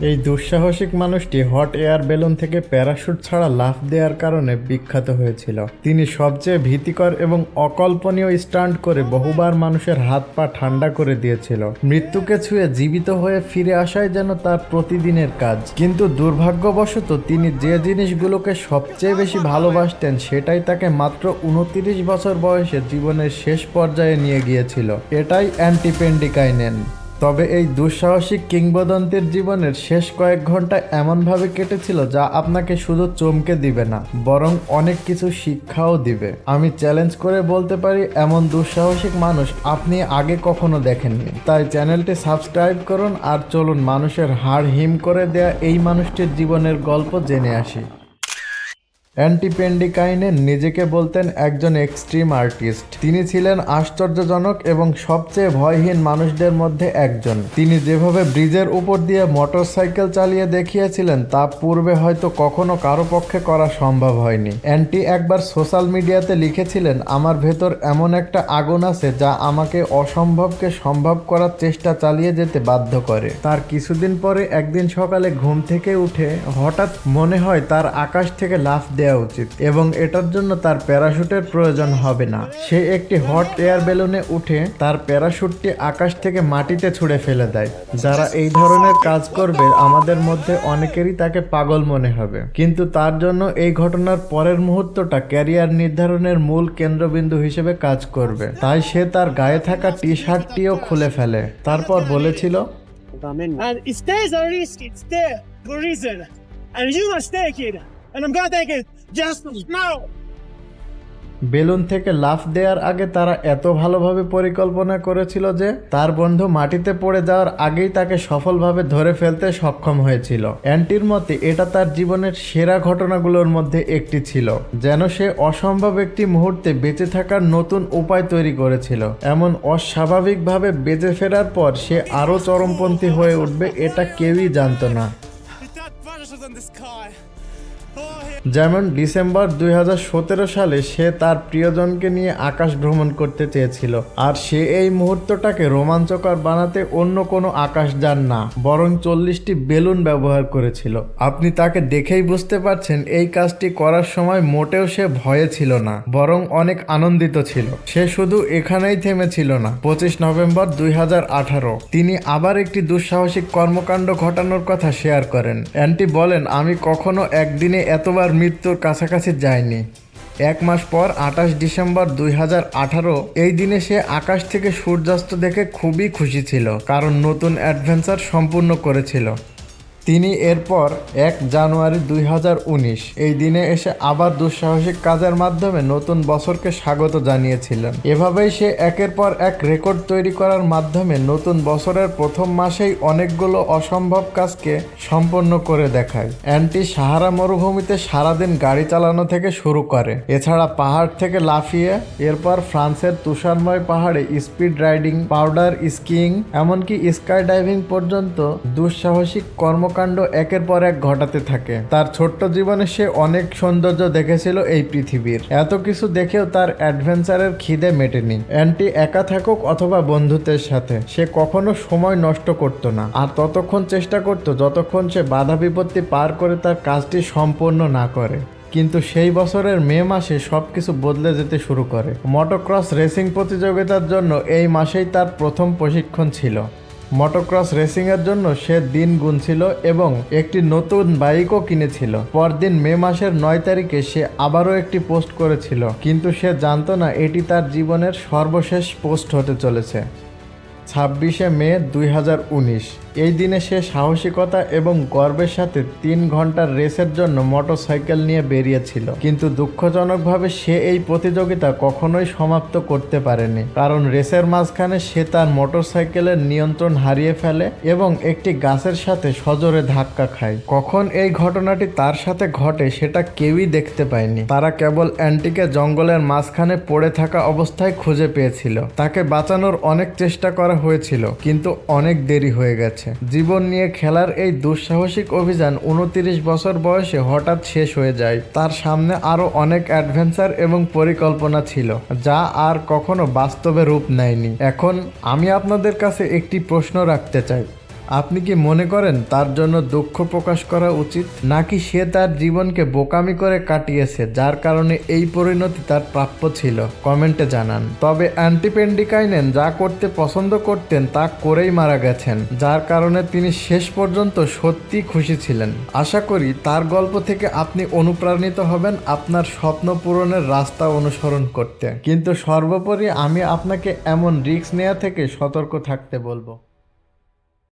এই দুঃসাহসিক মানুষটি হট এয়ার বেলুন থেকে প্যারাশুট ছাড়া লাফ দেওয়ার কারণে বিখ্যাত হয়েছিল। তিনি সবচেয়ে ভীতিকর এবং অকল্পনীয় স্টান্ট করে বহুবার মানুষের হাত পা ঠান্ডা করে দিয়েছিল। মৃত্যুকে ছুঁয়ে জীবিত হয়ে ফিরে আসাই যেন তার প্রতিদিনের কাজ। কিন্তু দুর্ভাগ্যবশত তিনি যে জিনিসগুলোকে সবচেয়ে বেশি ভালোবাসতেন সেটাই তাকে মাত্র উনতিরিশ বছর বয়সে জীবনের শেষ পর্যায়ে নিয়ে গিয়েছিল। এটাই অ্যান্টিপেন্ডিকাইনেন। তবে এই দুঃসাহসিক কিংবদন্তির জীবনের শেষ কয়েক ঘণ্টা এমনভাবে কেটেছিল যা আপনাকে শুধু চমকে দিবে না, বরং অনেক কিছু শিক্ষাও দিবে। আমি চ্যালেঞ্জ করে বলতে পারি, এমন দুঃসাহসিক মানুষ আপনি আগে কখনো দেখেননি। তাই চ্যানেলটি সাবস্ক্রাইব করুন আর চলুন মানুষের হাড় হিম করে দেয়া এই মানুষটির জীবনের গল্প জেনে আসি। অ্যান্টিপেন্ডিকাইনেন নিজেকে বলতেন একজন এক্সট্রিম আর্টিস্ট। তিনি ছিলেন আশ্চর্যজনক এবং সবচেয়ে ভয়হীন মানুষদের মধ্যে একজন। তিনি যেভাবে ব্রিজের উপর দিয়ে মোটরসাইকেল চালিয়ে দেখিয়েছিলেন, তা পূর্বে হয়তো কখনো কারও পক্ষে করা সম্ভব হয়নি। অ্যান্টি একবার সোশ্যাল মিডিয়াতে লিখেছিলেন, আমার ভেতর এমন একটা আগুন আছে যা আমাকে অসম্ভবকে সম্ভব করার চেষ্টা চালিয়ে যেতে বাধ্য করে। তার কিছুদিন পরে একদিন সকালে ঘুম থেকে উঠে হঠাৎ মনে হয় তার আকাশ থেকে লাফ দেওয়া উচিত এবং এটার জন্য তার প্যারাশুটের প্রয়োজন হবে না। সে একটি হট এয়ার বেলুনে উঠে তার প্যারাশুটটি আকাশ থেকে মাটিতে ছুঁড়ে ফেলে দেয়। যারা এই ধরনের কাজ করবে আমাদের মধ্যে অনেকেরই তাকে পাগল মনে হবে। কিন্তু তার জন্য এই ঘটনার পরের মুহূর্তটা ক্যারিয়ার নির্ধারণের মূল কেন্দ্রবিন্দু হিসেবে কাজ করবে। তাই সে তার গায়ে থাকা টি শার্টটিও খুলে ফেলে। তারপর বলেছিল And a risk, it's there for a reason. And you must take it. And I'm gonna take it. Balloon থেকে লাফ দেওয়ার আগে তারা এত ভালোভাবে পরিকল্পনা করেছিল যে তার বন্ধু মাটিতে পড়ে যাওয়ার আগেই তাকে সফলভাবে ধরে ফেলতে সক্ষম হয়েছিল। অ্যান্টির মতে এটা তার জীবনের সেরা ঘটনাগুলোর মধ্যে একটি ছিল যেন সে অসম্ভব একটি মুহূর্তে বেঁচে থাকার নতুন উপায় তৈরি করেছিল। এমন অস্বাভাবিকভাবে বেঁচে ফেরার পর সে আরও চরমপন্থী হয়ে উঠবে এটা কেউই জানতো না। যেমন ডিসেম্বর দুই হাজার সতেরো সালে সে তার প্রিয়জনকে নিয়ে আকাশ ভ্রমণ করতে চেয়েছিল, আর সে এই মুহূর্তটাকে রোমাঞ্চকর বানাতে অন্য কোনো আকাশযান না, বরং চল্লিশটি বেলুন ব্যবহার করেছিল। আপনি তাকে দেখেই বুঝতে পারছেন এই কাজটি করার সময় মোটেও সে ভয়ে ছিল না, বরং অনেক আনন্দিত ছিল। সে শুধু এখানেই থেমেছিল না। পঁচিশ নভেম্বর দুই তিনি আবার একটি দুঃসাহসিক কর্মকাণ্ড ঘটানোর কথা শেয়ার করেন। অ্যান্টি বলেন, আমি কখনো একদিনে এতবার মৃত্যুর কাছাকাছি যায়নি। এক মাস পর আঠাশ ডিসেম্বর দুই হাজার আঠারো, এই দিনে সে আকাশ থেকে সূর্যাস্ত দেখে খুবই খুশি ছিল, কারণ নতুন অ্যাডভেঞ্চার সম্পূর্ণ করেছিল। তিনি এরপর এক জানুয়ারি দুই হাজার উনিশ, এই দিনে এসে আবার দুঃসাহসিক কাজের মাধ্যমে নতুন বছরকে স্বাগত জানিয়েছিলেন। এভাবেই সে একের পর এক রেকর্ড তৈরি করার মাধ্যমে নতুন বছরের প্রথম মাসেই অনেকগুলো অসম্ভব কাজকে সম্পন্ন করে দেখায়। অ্যান্টি সাহারা মরুভূমিতে সারাদিন গাড়ি চালানো থেকে শুরু করে। এছাড়া পাহাড় থেকে লাফিয়ে এরপর ফ্রান্সের তুষারময় পাহাড়ে স্পিড রাইডিং, পাউডার স্কিইং, এমনকি স্কাই ডাইভিং পর্যন্ত দুঃসাহসিক কর্মকাণ্ড একের পর এক ঘটাতে থাকে। তার ছোট্ট জীবনে সে অনেক সৌন্দর্য দেখেছিল এই পৃথিবীর। এত কিছু দেখেও তার অ্যাডভেঞ্চারের খিদে মেটেনি। অ্যান্টি একা থাকুক অথবা বন্ধুত্বের সাথে, সে কখনো সময় নষ্ট করত না। আর ততক্ষণ চেষ্টা করত যতক্ষণ সে বাধা বিপত্তি পার করে তার কাজটি সম্পূর্ণ না করে। কিন্তু সেই বছরের মে মাসে সবকিছু বদলে যেতে শুরু করে। মটোক্রস রেসিং প্রতিযোগিতার জন্য এই মাসেই তার প্রথম প্রশিক্ষণ ছিল। মটোক্রস রেসিংয়ের জন্য সে দিন গুনছিল এবং একটি নতুন বাইকও কিনেছিল। পরদিন মে মাসের নয় তারিখে সে আবারও একটি পোস্ট করেছিল। কিন্তু সে জানতো না এটি তার জীবনের সর্বশেষ পোস্ট হতে চলেছে। ছাব্বিশে মে দুই হাজার উনিশ। এই দিনে সে সাহসিকতা এবং গর্বের সাথে তিন ঘণ্টার রেসের জন্য মোটরসাইকেল নিয়ে বেরিয়েছিল। কিন্তু দুঃখজনকভাবে সে এই প্রতিযোগিতা কখনোই সমাপ্ত করতে পারেনি। কারণ রেসের মাঝখানে সে তার মোটরসাইকেলের নিয়ন্ত্রণ হারিয়ে ফেলে এবং একটি গাছের সাথে সজোরে ধাক্কা খায়। কখন এই ঘটনাটি তার সাথে ঘটে সেটা কেউই দেখতে পায়নি। তারা কেবল অ্যান্টিকে জঙ্গলের মাঝখানে পড়ে থাকা অবস্থায় খুঁজে পেয়েছিল। তাকে বাঁচানোর অনেক চেষ্টা করা হয়েছিল, কিন্তু অনেক দেরি হয়ে গেছে। জীবন নিয়ে খেলার এই দুঃসাহসিক অভিযান উনতিরিশ বছর বয়সে হঠাৎ শেষ হয়ে যায়। তার সামনে আরও অনেক অ্যাডভেঞ্চার এবং পরিকল্পনা ছিল, যা আর কখনো বাস্তবে রূপ নেয়নি। এখন আমি আপনাদের কাছে একটি প্রশ্ন রাখতে চাই। আপনি কি মনে করেন তার জন্য দুঃখ প্রকাশ করা উচিত? নাকি সে তার জীবনকে বোকামি করে কাটিয়েছে, যার কারণে এই পরিণতি তার প্রাপ্য ছিল? কমেন্টে জানান। তবে অ্যান্টিপেন্ডিকাইনেন যা করতে পছন্দ করতেন তা করেই মারা গেছেন, যার কারণে তিনি শেষ পর্যন্ত সত্যি খুশি ছিলেন। আশা করি তার গল্প থেকে আপনি অনুপ্রাণিত হবেন আপনার স্বপ্ন পূরণের রাস্তা অনুসরণ করতে। কিন্তু সর্বোপরি আমি আপনাকে এমন রিস্ক নেওয়া থেকে সতর্ক থাকতে বলব।